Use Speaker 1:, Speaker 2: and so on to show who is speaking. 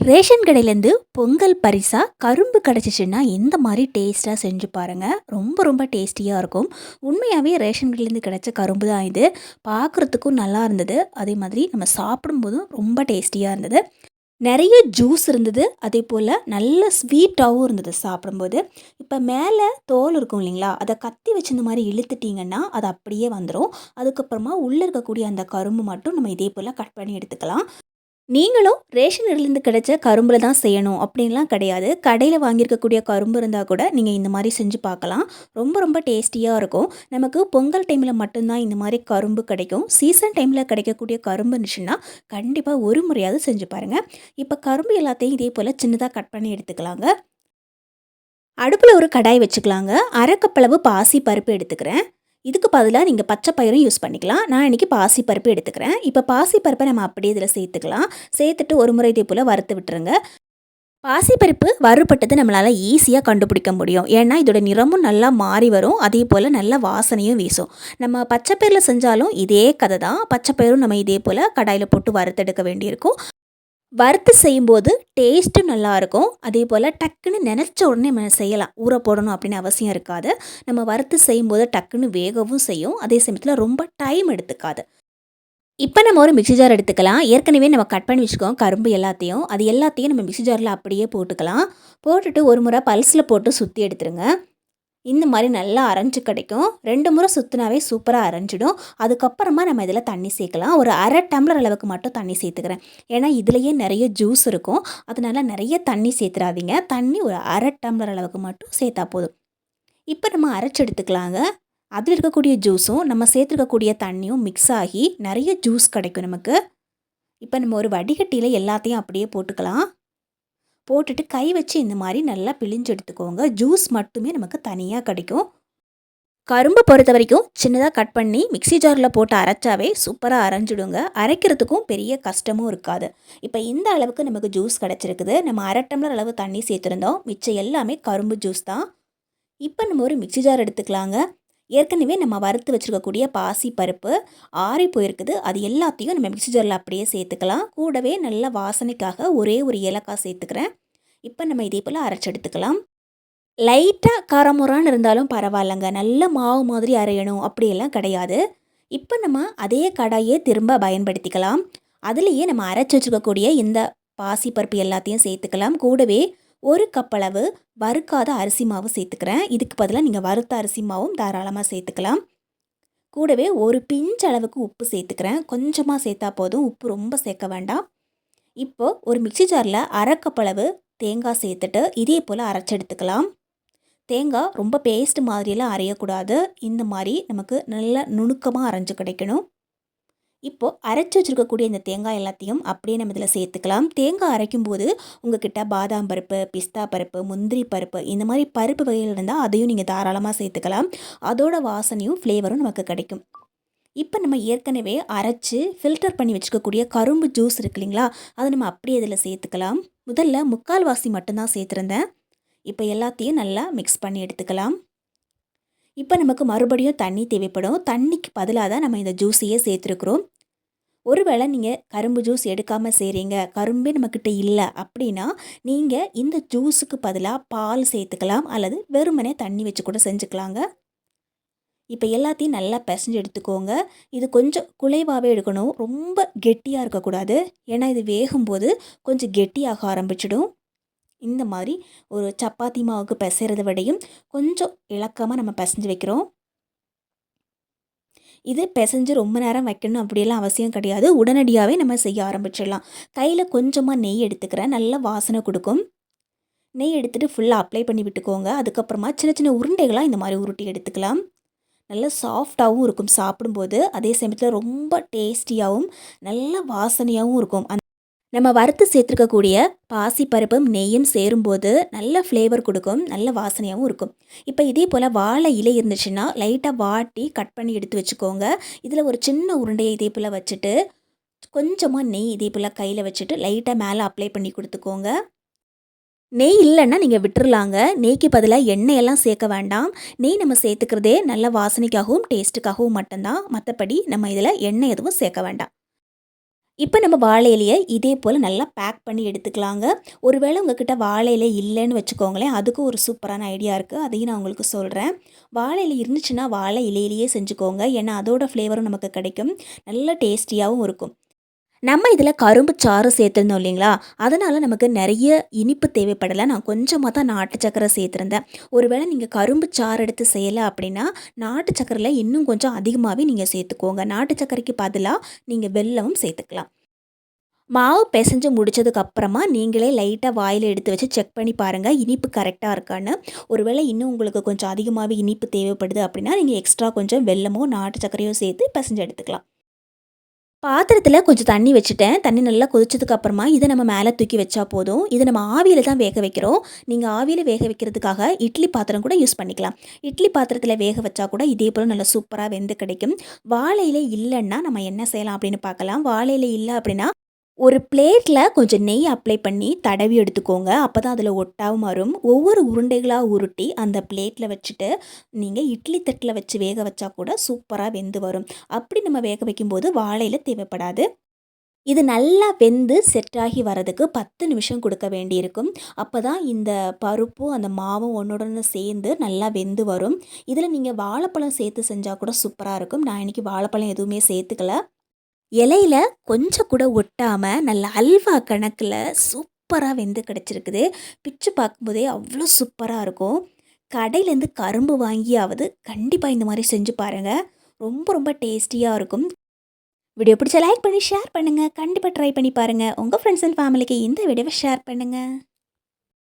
Speaker 1: Ration கடையிலேருந்து பொங்கல் பரிசாக கரும்பு கிடச்சிச்சின்னா இந்த மாதிரி டேஸ்ட்டாக செஞ்சு பாருங்கள் ரொம்ப ரொம்ப டேஸ்டியாக இருக்கும். உண்மையாகவே ரேஷன் கடையிலேருந்து கிடச்ச கரும்பு தான் இது. பார்க்குறதுக்கும் நல்லா இருந்தது. அதே மாதிரி நம்ம சாப்பிடும்போதும் ரொம்ப டேஸ்டியாக இருந்தது. நிறைய ஜூஸ் இருந்தது. அதே போல் நல்ல ஸ்வீட்டாகவும் இருந்தது சாப்பிடும்போது. இப்போ மேலே தோல் இருக்கும் இல்லைங்களா? அதை கத்தி வச்சு இந்த மாதிரி இழுத்துட்டிங்கன்னா அது அப்படியே வந்துடும் அதுக்கப்புறமா உள்ளே இருக்கக்கூடிய அந்த கரும்பு மட்டும் நம்ம இதே போல் கட் பண்ணி எடுத்துக்கலாம். நீங்களும் ரேஷன் கிடைச்ச கரும்பில் தான் செய்யணும் அப்படின்லாம் கிடையாது. கடையில் வாங்கியிருக்கக்கூடிய கரும்பு இருந்தால் கூட நீங்கள் இந்த மாதிரி செஞ்சு பார்க்கலாம். ரொம்ப ரொம்ப டேஸ்டியாக இருக்கும். நமக்கு பொங்கல் டைமில் மட்டும்தான் இந்த மாதிரி கரும்பு கிடைக்கும். சீசன் டைமில் கிடைக்கக்கூடிய கரும்பு இருந்துச்சுன்னா கண்டிப்பாக ஒரு முறையாவது செஞ்சு பாருங்கள் இப்போ கரும்பு எல்லாத்தையும் இதே போல் சின்னதாக கட் பண்ணி எடுத்துக்கலாங்க. அடுப்பில் ஒரு கடாய் வச்சுக்கலாங்க. அரைக்கப்பளவு பாசி பருப்பு எடுத்துக்கிறேன். இதுக்கு பதிலாக நீங்கள் பச்சை பயிரும் யூஸ் பண்ணிக்கலாம். நான் இன்றைக்கி பாசி பருப்பு எடுத்துக்கிறேன். இப்போ பாசி பருப்பை நம்ம அப்படியே இதில் சேர்த்துக்கலாம். சேர்த்துட்டு ஒரு முறை இதே போல் வறுத்து விட்டுருங்க. பாசிப்பருப்பு வறுபட்டது நம்மளால் ஈஸியாக கண்டுபிடிக்க முடியும். ஏன்னா இதோட நிறமும் நல்லா மாறி வரும். அதே போல் நல்ல வாசனையும் வீசும். நம்ம பச்சைப்பயிரில் செஞ்சாலும் இதே கதை தான். பச்சைப்பயிரும் நம்ம இதே போல் கடாயில் போட்டு வறுத்தெடுக்க வேண்டியிருக்கும். வறுத்து செய்யும்போது டேஸ்ட்டும் நல்லாயிருக்கும். அதே போல் டக்குன்னு நினச்ச உடனே நம்ம செய்யலாம். ஊற போடணும் அப்படின்னு அவசியம் இருக்காது. நம்ம வறுத்து செய்யும்போது டக்குன்னு வேகவும் செய்யும். அதே சமயத்தில் ரொம்ப டைம் எடுத்துக்காது. இப்போ நம்ம ஒரு மிக்சி ஜார் எடுத்துக்கலாம். ஏற்கனவே நம்ம கட் பண்ணி வச்சுக்கோம் கரும்பு எல்லாத்தையும். அது எல்லாத்தையும் நம்ம மிக்சி ஜாரில் அப்படியே போட்டுக்கலாம். போட்டுட்டு ஒரு முறை பல்ஸில் போட்டு சுற்றி எடுத்துருங்க. இந்த மாதிரி நல்லா அரைஞ்சு கிடைக்கும். ரெண்டு முறை சுற்றினாவே சூப்பராக அரைஞ்சிடும். அதுக்கப்புறமா நம்ம இதில் தண்ணி சேர்க்கலாம். ஒரு அரை டம்ளர் அளவுக்கு மட்டும் தண்ணி சேர்த்துக்கிறேன். ஏன்னா இதுலேயே நிறைய ஜூஸ் இருக்கும். அதனால நிறைய தண்ணி சேர்த்துறாதீங்க. தண்ணி ஒரு அரை டம்ளர் அளவுக்கு மட்டும் சேர்த்தா போதும். இப்போ நம்ம அரைச்சி எடுத்துக்கலாங்க. அதில் இருக்கக்கூடிய ஜூஸும் நம்ம சேர்த்துருக்கக்கூடிய தண்ணியும் மிக்ஸ் ஆகி நிறைய ஜூஸ் கிடைக்கும் நமக்கு. இப்போ நம்ம ஒரு வடிகட்டியில் எல்லாத்தையும் அப்படியே போட்டுக்கலாம். போட்டுட்டு கை வச்சு இந்த மாதிரி நல்லா பிழிஞ்சு எடுத்துக்கோங்க. ஜூஸ் மட்டுமே நமக்கு தனியாக கிடைக்கும். கரும்பு பொறுத்த வரைக்கும் சின்னதாக கட் பண்ணி மிக்சி ஜாரில் போட்டு அரைச்சாவே சூப்பராக அரைஞ்சிடுங்க. அரைக்கிறதுக்கும் பெரிய கஷ்டமும் இருக்காது. இப்போ இந்த அளவுக்கு நமக்கு ஜூஸ் கிடச்சிருக்குது. நம்ம அரை டம்ளர் அளவு தண்ணி சேர்த்துருந்தோம். மிச்சம் எல்லாமே கரும்பு ஜூஸ் தான். இப்போ நம்ம ஒரு மிக்சி ஜார் எடுத்துக்கலாங்க. ஏற்கனவே நம்ம வறுத்து வச்சுருக்கக்கூடிய பாசி பருப்பு ஆறி போயிருக்குது. அது எல்லாத்தையும் நம்ம மிக்சி ஜாரில் அப்படியே சேர்த்துக்கலாம். கூடவே நல்ல வாசனைக்காக ஒரே ஒரு ஏலக்காய் சேர்த்துக்கிறேன். இப்போ நம்ம இதே போல் அரைச்சி எடுத்துக்கலாம். லைட்டாக காரமுறான்னு இருந்தாலும் பரவாயில்லைங்க. நல்ல மாவு மாதிரி அரையணும். அப்படியெல்லாம் கிடையாது. இப்போ நம்ம அதே கடாயை திரும்ப பயன்படுத்திக்கலாம். அதுலேயே நம்ம அரைச்சி வச்சுருக்கக்கூடிய இந்த பாசி பருப்பு எல்லாத்தையும் சேர்த்துக்கலாம். கூடவே ஒரு கப்பளவு வறுக்காத அரிசி மாவு சேர்த்துக்கிறேன். இதுக்கு பதிலாக நீங்கள் வறுத்த அரிசி மாவும் தாராளமாக சேர்த்துக்கலாம். கூடவே ஒரு பிஞ்ச் அளவுக்கு உப்பு சேர்த்துக்கிறேன். கொஞ்சமாக சேர்த்தா போதும். உப்பு ரொம்ப சேர்க்க வேண்டாம். இப்போது ஒரு மிக்சி ஜாரில் அரை தேங்காய் சேர்த்துட்டு இதே போல் அரைச்சி எடுத்துக்கலாம் தேங்காய் ரொம்ப பேஸ்ட் மாதிரியெல்லாம் அரையக்கூடாது. இந்த மாதிரி நமக்கு நல்ல நுணுக்கமாக அரைஞ்சு கிடைக்கணும். இப்போது அரைச்சி வச்சுருக்கக்கூடிய இந்த தேங்காய் எல்லாத்தையும் அப்படியே நம்ம இதில் சேர்த்துக்கலாம். தேங்காய் அரைக்கும் போது உங்ககிட்ட பாதாம் பருப்பு பிஸ்தா பருப்பு முந்திரி பருப்பு இந்த மாதிரி பருப்பு வகைகள் இருந்தால் அதையும் நீங்கள் தாராளமாக சேர்த்துக்கலாம். அதோட வாசனையும் ஃப்ளேவரும் நமக்கு கிடைக்கும். இப்போ நம்ம ஏற்கனவே அரைச்சி ஃபில்டர் பண்ணி வச்சுக்கக்கூடிய கரும்பு ஜூஸ் இருக்கு இல்லைங்களா? அதை நம்ம அப்படியே இதில் சேர்த்துக்கலாம். முதல்ல முக்கால்வாசி மட்டும்தான் சேர்த்துருந்தேன். இப்போ எல்லாத்தையும் நல்லா மிக்ஸ் பண்ணி எடுத்துக்கலாம். இப்போ நமக்கு மறுபடியும் தண்ணி தேவைப்படும். தண்ணிக்கு பதிலாக தான் நம்ம இந்த ஜூஸையே சேர்த்துருக்குறோம். ஒருவேளை நீங்கள் கரும்பு ஜூஸ் எடுக்காமல் செய்கிறீங்க கரும்பே நம்மக்கிட்ட இல்லை அப்படின்னா நீங்கள் இந்த ஜூஸுக்கு பதிலாக பால் சேர்த்துக்கலாம். அல்லது வெறுமனே தண்ணி வச்சு கூட செஞ்சுக்கலாங்க. இப்போ எல்லாத்தையும் நல்லா பிசைஞ்சு எடுத்துக்கோங்க. இது கொஞ்சம் குலைவாகவே எடுக்கணும். ரொம்ப கெட்டியாக இருக்கக்கூடாது. ஏன்னா இது வேகும்போது கொஞ்சம் கெட்டியாக ஆரம்பிச்சிடும். இந்த மாதிரி ஒரு சப்பாத்தி மாவுக்கு பிசைறத விடையும் கொஞ்சம் இலக்கமாக நம்ம பிசைஞ்சு வைக்கிறோம். இது பிசைஞ்சு ரொம்ப நேரம் வைக்கணும் அப்படியெல்லாம் அவசியம் கிடையாது. உடனடியாகவே நம்ம செய்ய ஆரம்பிச்சிடலாம். கையில் கொஞ்சமாக நெய் எடுத்துக்கிறேன். நல்ல வாசனை கொடுக்கும். நெய் எடுத்துகிட்டு ஃபுல்லாக அப்ளை பண்ணி விட்டுக்கோங்க. அதுக்கப்புறமா சின்ன சின்ன உருண்டைகளாக இந்த மாதிரி உருட்டி எடுத்துக்கலாம். நல்ல சாஃப்டாகவும் இருக்கும் சாப்பிடும்போது. அதே சமயத்தில் ரொம்ப டேஸ்டியாகவும் நல்ல வாசனையாகவும் இருக்கும். அந் நம்ம வறுத்து சேர்த்துருக்கக்கூடிய பாசிப்பருப்பும் நெய்யும் சேரும்போது நல்ல ஃப்ளேவர் கொடுக்கும் நல்ல வாசனையாகவும் இருக்கும். இப்போ இதே போல் வாழை இலை இருந்துச்சுன்னா லைட்டாக வாட்டி கட் பண்ணி எடுத்து வச்சுக்கோங்க. இதில் ஒரு சின்ன உருண்டையை இதே போல் வச்சுட்டு கொஞ்சமாக நெய் இதே போல் கையில் வச்சுட்டு லைட்டாக மேலே அப்ளை பண்ணி கொடுத்துக்கோங்க. நெய் இல்லைன்னா நீங்கள் விட்டுருலாங்க நெய்க்கு பதிலாக எண்ணெயெல்லாம் சேர்க்க வேண்டாம். நெய் நம்ம சேர்த்துக்கிறதே நல்ல வாசனைக்காகவும் டேஸ்ட்டுக்காகவும் மட்டும்தான். மற்றபடி நம்ம இதில் எண்ணெய் எதுவும் சேர்க்க வேண்டாம். இப்போ நம்ம வாழை இலையை இதே போல் நல்லா பேக் பண்ணி எடுத்துக்கலாங்க. ஒருவேளை உங்ககிட்ட வாழை இல்லைன்னு வச்சுக்கோங்களேன். அதுக்கும் ஒரு சூப்பரான ஐடியா இருக்குது அதையும் நான் உங்களுக்கு சொல்கிறேன் வாழையில இருந்துச்சுன்னா வாழை இலையிலேயே செஞ்சுக்கோங்க. ஏன்னா அதோட ஃப்ளேவரும் நமக்கு கிடைக்கும். நல்ல டேஸ்டியாகவும் இருக்கும். நம்ம இதில் கரும்பு சாறு சேர்த்துருந்தோம் இல்லைங்களா? அதனால் நமக்கு நிறைய இனிப்பு தேவைப்படலை. நான் கொஞ்சமாக தான் நாட்டு சக்கரை சேர்த்துருந்தேன். ஒருவேளை நீங்கள் கரும்பு சாறு எடுத்து செய்யலை அப்படின்னா நாட்டு சக்கரையில் இன்னும் கொஞ்சம் அதிகமாகவே நீங்கள் சேர்த்துக்கோங்க. நாட்டு சக்கரைக்கு பதிலாக நீங்கள் வெல்லமும் சேர்த்துக்கலாம். மாவு பிசைஞ்சு முடித்ததுக்கப்புறமா நீங்களே லைட்டாக வாயில் எடுத்து வச்சு செக் பண்ணி பாருங்கள் இனிப்பு கரெக்டாக இருக்கான்னு. ஒருவேளை இன்னும் உங்களுக்கு கொஞ்சம் அதிகமாகவே இனிப்பு தேவைப்படுது அப்படின்னா நீங்கள் எக்ஸ்ட்ரா கொஞ்சம் வெல்லமோ நாட்டு சக்கரையோ சேர்த்து பிசைஞ்சு எடுத்துக்கலாம். பாத்திரத்தில் கொஞ்சம் தண்ணி வச்சுட்டேன். தண்ணி நல்லா கொதிச்சதுக்கு அப்புறமா இதை நம்ம மேலே தூக்கி வச்சா போதும். இதை நம்ம ஆவியில் தான் வேக வைக்கிறோம். நீங்கள் ஆவியில் வேக வைக்கிறதுக்காக இட்லி பாத்திரம் கூட யூஸ் பண்ணிக்கலாம். இட்லி பாத்திரத்தில் வேக வச்சா கூட இதே போல் நல்லா சூப்பராக வெந்து கிடைக்கும். வாழையில இல்லைன்னா நம்ம என்ன செய்யலாம் அப்படின்னு பார்க்கலாம். வாழையில இல்லை அப்படின்னா ஒரு பிளேட்டில் கொஞ்சம் நெய் அப்ளை பண்ணி தடவி எடுத்துக்கோங்க. அப்போ தான் அதில் ஒட்டாவும் வரும் ஒவ்வொரு உருண்டைகளாக உருட்டி அந்த பிளேட்டில் வச்சுட்டு நீங்கள் இட்லி தட்டில் வச்சு வேக வச்சா கூட சூப்பராக வெந்து வரும். அப்படி நம்ம வேக வைக்கும்போது வாழையில் தேவைப்படாது. இது நல்லா வெந்து செட்டாகி வரதுக்கு பத்து நிமிஷம் கொடுக்க வேண்டியிருக்கும். அப்போ தான் இந்த பருப்பும் அந்த மாவும் ஒன்றோடனு சேர்ந்து நல்லா வெந்து வரும். இதில் நீங்கள் வாழைப்பழம் சேர்த்து செஞ்சால் கூட சூப்பராக இருக்கும். நான் இன்றைக்கி வாழைப்பழம் எதுவுமே சேர்த்துக்கல. இலையில கொஞ்சம் கூட ஒட்டாமல் நல்ல அல்வா கணக்கில் சூப்பராக வெந்து கிடச்சிருக்குது. பிச்சு பார்க்கும்போதே அவ்வளோ சூப்பராக இருக்கும். கடையிலேருந்து கரும்பு வாங்கியாவது கண்டிப்பாக இந்த மாதிரி செஞ்சு பாருங்கள் ரொம்ப ரொம்ப டேஸ்டியாக இருக்கும். வீடியோ பிடிச்ச லைக் பண்ணி ஷேர் பண்ணுங்கள் கண்டிப்பாக ட்ரை பண்ணி பாருங்கள் உங்கள் ஃப்ரெண்ட்ஸ் அண்ட் ஃபேமிலிக்கு இந்த வீடியோவை ஷேர் பண்ணுங்கள்